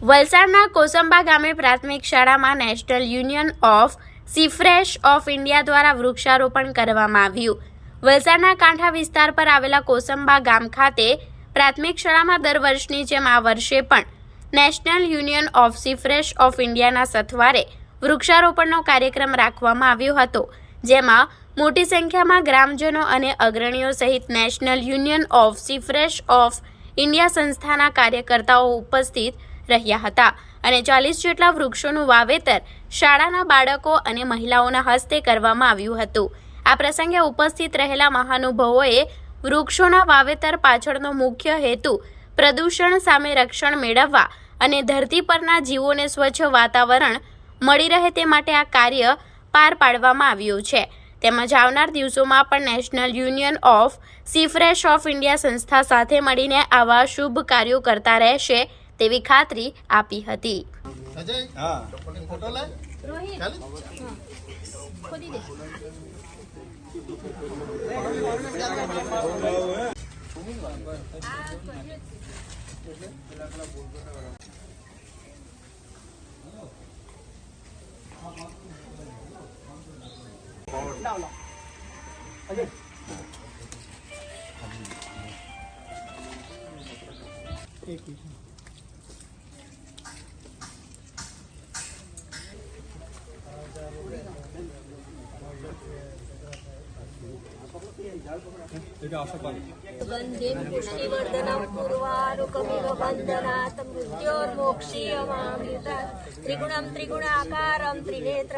વલસાડના કોસંબા ગામે પ્રાથમિક શાળામાં National Union of Seafarers of India દ્વારા વૃક્ષારોપણ કરવામાં આવ્યું. વલસાડના કાંઠા વિસ્તાર પર આવેલા કોસંબા ગામ ખાતે પ્રાથમિક શાળામાં દર વર્ષની જેમ આ વર્ષે પણ National Union of Seafarers of ઇન્ડિયાના સથવારે વૃક્ષારોપણનો કાર્યક્રમ રાખવામાં આવ્યો હતો, જેમાં મોટી સંખ્યામાં ગ્રામજનો અને અગ્રણીઓ સહિત National Union of Seafarers of India સંસ્થાના કાર્યકર્તાઓ ઉપસ્થિત રહ્યા હતા અને ચાલીસ જેટલા વૃક્ષોનું વાવેતર શાળાના બાળકો અને મહિલાઓના હસ્તે કરવામાં આવ્યું હતું. આ પ્રસંગે ઉપસ્થિત રહેલા મહાનુભાવોએ વૃક્ષોના વાવેતર પાછળનો મુખ્ય હેતુ પ્રદૂષણ સામે રક્ષણ મેળવવા અને ધરતી પરના જીવોને સ્વચ્છ વાતાવરણ મળી રહે તે માટે આ કાર્ય પાર પાડવામાં આવ્યું છે. તેમજ આવનાર દિવસોમાં પણ National Union of Seafarers of India સંસ્થા સાથે મળીને આવા શુભ કાર્યો કરતા રહેશે તેવી ખાતરી આપી હતી. અજય હા. ફોટો વંદે પુષ્ટિવર્ધનમ પૂર્વાનુકમિવ વંદનાત મૃત્યોર્મોક્ષીયમામૃતા ત્રિગુણમ ત્રિગુણાકારમ ત્રિનેત્ર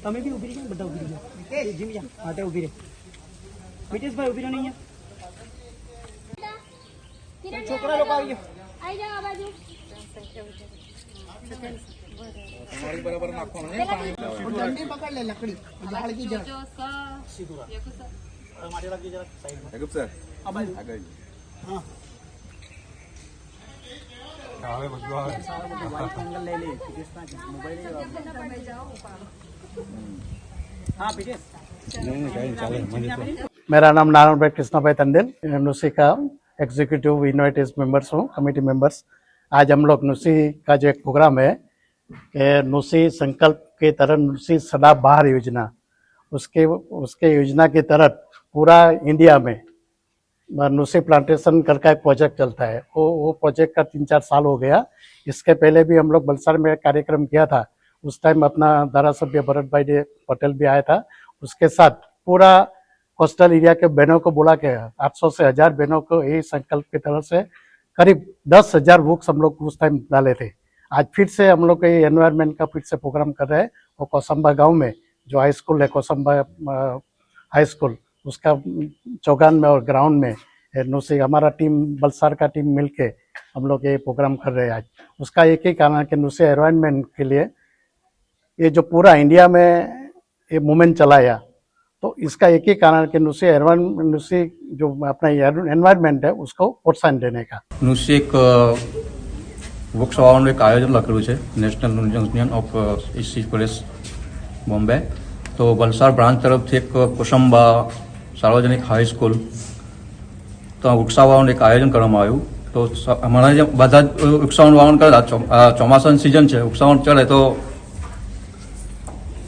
તમે બી ઊભી રહી બધા ઊભી રહી ઊભી રહે મિતેશભાઈ ઊભી રહો છોકરા લોકો આવી જાઓ આવી જાઓ બાજુ बराबर डंडी पकड़ ले लकड़ी। झाड़ की जड़ सर मेरा नाम नारायण भाई कृष्णा भाई तंडेल नुसी का एग्जीक्यूटिव इन्वाइटेज मेंबर्स हूँ कमेटी मेंबर्स आज हम लोग नुसी का जो एक प्रोग्राम है नुसी संकल्प के तरह, नुसी सदा बाहर योजना। उसके उसके योजना के तहत पूरा इंडिया में नुसी प्लांटेशन करके एक प्रोजेक्ट चलता है। वो वो प्रोजेक्ट का तीन चार साल हो गया। इसके पहले भी हम लोग बलसाड़ में कार्यक्रम किया था। उस टाइम अपना धारा सभ्य भरत भाई डे- पटेल भी आया था। उसके साथ पूरा कोस्टल एरिया के बहनों को बुला के 800 से हज़ार बहनों को यही संकल्प की तरफ़ से करीब दस हज़ार बुक्स हम लोग उस टाइम डाले थे। आज फिर से हम लोग ये एनवायरमेंट का फिर से प्रोग्राम कर रहे हैं, वो कौसम्बा गाँव में, जो हाई स्कूल है कौसम्बा हाई स्कूल उसका चौगान में और ग्राउंड में नोसी हमारा टीम बलसार का टीम मिलके हम लोग ये प्रोग्राम कर रहे हैं आज। उसका एक ही कारण है कि नोसी एनवायरमेंट के लिए ये जो पूरा इंडिया में ये मूवमेंट चलाया तो इसका एक ही कारण कि नुसी एनवायरमेंट नुसी जो अपना एनवायरमेंट है, उसको प्रोत्साहन देने का। नुसी एक વૃક્ષ વાવવાનું એક આયોજન લખેલું છે નેશનલ યુનિયન ઓફ ઇસી પ્રદેશ બોમ્બે તો વલસાડ બ્રાન્ચ તરફથી એક કુસંબા સાર્વજનિક હાઈસ્કૂલ તો આ એક આયોજન કરવામાં આવ્યું. તો હમણાં જે બધા જ વૃક્ષાઓનું વાવન કરે ચોમાસાની સિઝન છે વૃક્ષાવન ચડે તો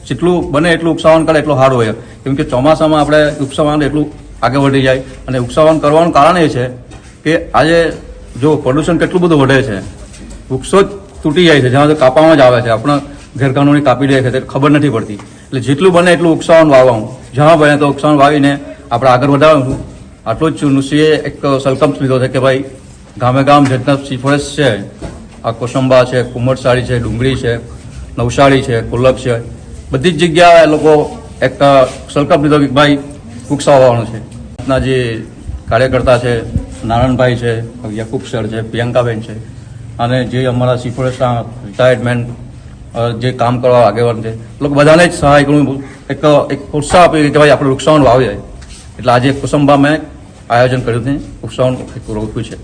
જેટલું બને એટલું વૃક્ષાવન કરે, એટલું સારું હોય. કેમ કે ચોમાસામાં આપણે વૃક્ષાવન એટલું આગળ વધી જાય. અને વૃક્ષાવન કરવાનું કારણ એ છે કે આજે જો પ્રદૂષણ કેટલું બધું વધે છે વૃક્ષો જ તૂટી જાય છે જ્યાં તો કાપવામાં જ આવે છે. આપણા ગેરકાનૂની કાપી દે છે ખબર નથી પડતી. એટલે જેટલું બને એટલું વૃક્ષાવન વાવવાનું. જ્યાં બને તો વૃક્ષાવન વાવીને આપણે આગળ વધારવાનું આટલું જ નુસીએ એક સંકલ્પ લીધો છે કે ભાઈ, ગામે ગામ જેટલા સી ફોરેસ્ટ છે. આ કોસંબા છે કુમરસાળી છે, ડુંગળી છે નવસાળી છે, કુલક છે. બધી જ જગ્યાએ એ લોકો એક સંકલ્પ લીધો કે ભાઈ વૃક્ષ વાવવાનું છે. ના જે કાર્યકર્તા છે, નારાયણભાઈ છે યકુબ સર છે, પ્રિયંકાબેન છે અને જે અમારા સી રિટાયરમેન્ટ જે કામ કરવા આગેવાન છે લોકો બધાને જ સહાય કરું એક એક ઉત્સાહ આપી કે ભાઈ આપણે વૃક્ષાવન વાવીએ એટલે આજે કુસુંબા મેં આયોજન કર્યું છે વૃક્ષાવન રોપ્યું છે.